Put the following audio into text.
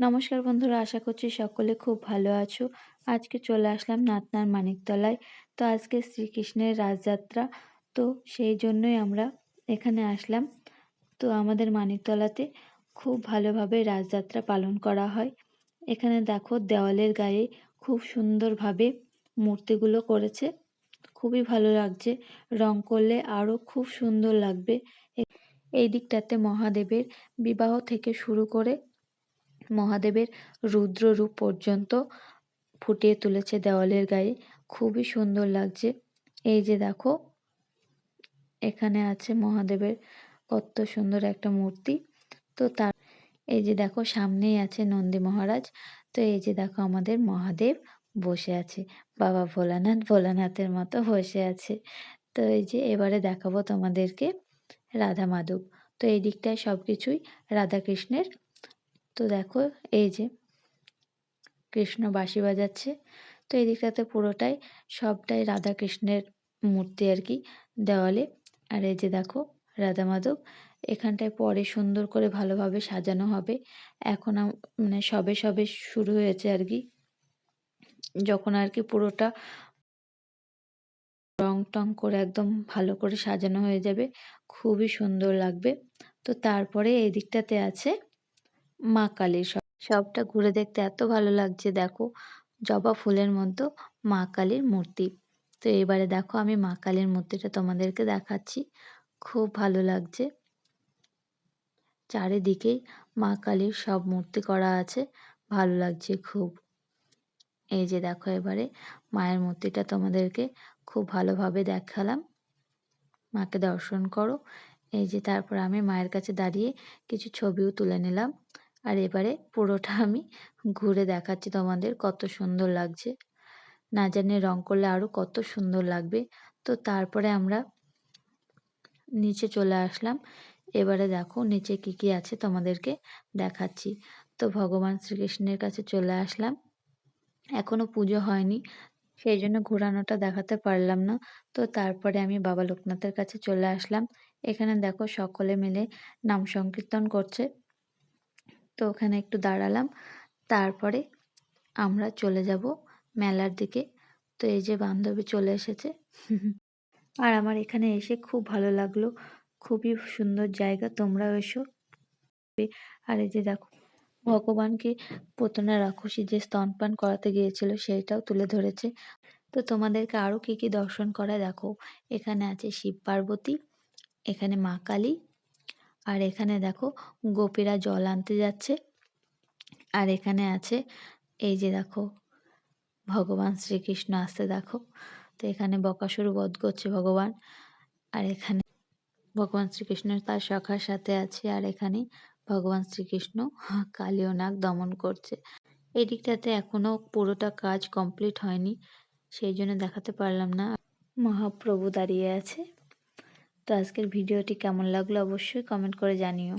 নমস্কার বন্ধুরা, আশা করছি সকলে খুব ভালো আছো। আজকে চলে আসলাম নাতনার মানিকতলায়। তো আজকে শ্রীকৃষ্ণের রাজযাত্রা। তো সেই জন্যই আমরা এখানে আসলাম। তো আমাদের মানিকতলাতে খুব ভালোভাবে রাজযাত্রা পালন করা হয়। এখানে দেখো দেওয়ালের গায়ে খুব সুন্দরভাবে মূর্তিগুলো করেছে। খুবই ভালো লাগছে। রং করলে আরও খুব সুন্দর লাগবে। এই দিকটাতে মহাদেবের বিবাহ থেকে শুরু করে মহাদেবের রুদ্র রূপ পর্যন্ত ফুটিয়ে তুলেছে দেওয়ালের গায়ে। খুবই সুন্দর লাগছে। এই যে দেখো, এখানে আছে মহাদেবের কত সুন্দর একটা মূর্তি। তো তার, এই যে দেখো, সামনেই আছে নন্দী মহারাজ। তো এই যে দেখো, আমাদের মহাদেব বসে আছে। বাবা ভোলানাথ ভোলানাথের মতো বসে আছে। তো এই যে এবারে দেখাবো তোমাদেরকে রাধা মাধব। তো এই দিকটায় সব কিছুই রাধাকৃষ্ণের তো দেখো, এই যে কৃষ্ণ বাঁশি বাজাচ্ছে। তো এই দিকটাতে পুরোটাই সবটাই রাধা কৃষ্ণের মূর্তি আর কি দেওয়ালে। আর এই যে দেখো, রাধা মাধব, এখানটায় পরে সুন্দর করে ভালোভাবে সাজানো হবে। এখন মানে সবে সবে শুরু হয়েছে আর কি। যখন আর কি পুরোটা রং টং করে একদম ভালো করে সাজানো হয়ে যাবে, খুবই সুন্দর লাগবে। তো তারপরে এই দিকটাতে আছে মা কালীর সব, সবটা ঘুরে দেখতে এত ভালো লাগছে, দেখো। জবা ফুলের মতো মা কালীর মূর্তি। তো এবারে দেখো আমি মা কালীর মূর্তিটা তোমাদেরকে দেখাচ্ছি। খুব ভালো লাগছে। চারিদিকেই মা কালীর সব মূর্তি করা আছে। ভালো লাগছে খুব। এই যে দেখো এবারে মায়ের মূর্তিটা তোমাদেরকে খুব ভালোভাবে দেখালাম। মাকে দর্শন করো। এই যে তারপর আমি মায়ের কাছে দাঁড়িয়ে কিছু ছবিও তুলে নিলাম। আর এবারে পুরোটা আমি ঘুরে দেখাচ্ছি তোমাদের কত সুন্দর লাগছে। না জানি রং করলে আরও কত সুন্দর লাগবে। তো তারপরে আমরা নিচে চলে আসলাম। এবারে দেখো নিচে কি কি আছে তোমাদেরকে দেখাচ্ছি। তো ভগবান শ্রীকৃষ্ণের কাছে চলে আসলাম। এখনও পুজো হয়নি, সেই জন্য ঘোরানোটা দেখাতে পারলাম না। তো তারপরে আমি বাবা লোকনাথের কাছে চলে আসলাম। এখানে দেখো সকলে মিলে নাম সংকীর্তন করছে। তো ওখানে একটু দাঁড়ালাম। তারপরে আমরা চলে যাব মেলার দিকে। তো এই যে বান্ধবী চলে এসেছে। আর আমার এখানে এসে খুব ভালো লাগল। খুবই সুন্দর জায়গা, তোমরাও এসো। আর এই যে দেখো, ভগবানকে পোতনা রাক্ষসী যে স্তনপান করাতে গিয়েছিল, সেইটাও তুলে ধরেছে। তো তোমাদেরকে আরও কি কি দর্শন করা, দেখো। এখানে আছে শিব পার্বতী, এখানে মা কালী আর এখানে দেখো গোপীরা জল আনতে যাচ্ছে। আর এখানে আছে এই যে দেখো ভগবান শ্রীকৃষ্ণ আসতে দেখো। তো এখানে বকাসুর বধ করছে ভগবান। আর এখানে ভগবান শ্রীকৃষ্ণ তার সখার সাথে আছে। আর এখানে ভগবান শ্রীকৃষ্ণ কালীয় নাগ দমন করছে। এই দিকটাতে এখনও পুরোটা কাজ কমপ্লিট হয়নি, সেই জন্য দেখাতে পারলাম না। মহাপ্রভু দাঁড়িয়ে আছে। তো আজকের ভিডিওটি কেমন লাগল অবশ্যই কমেন্ট করে জানিও।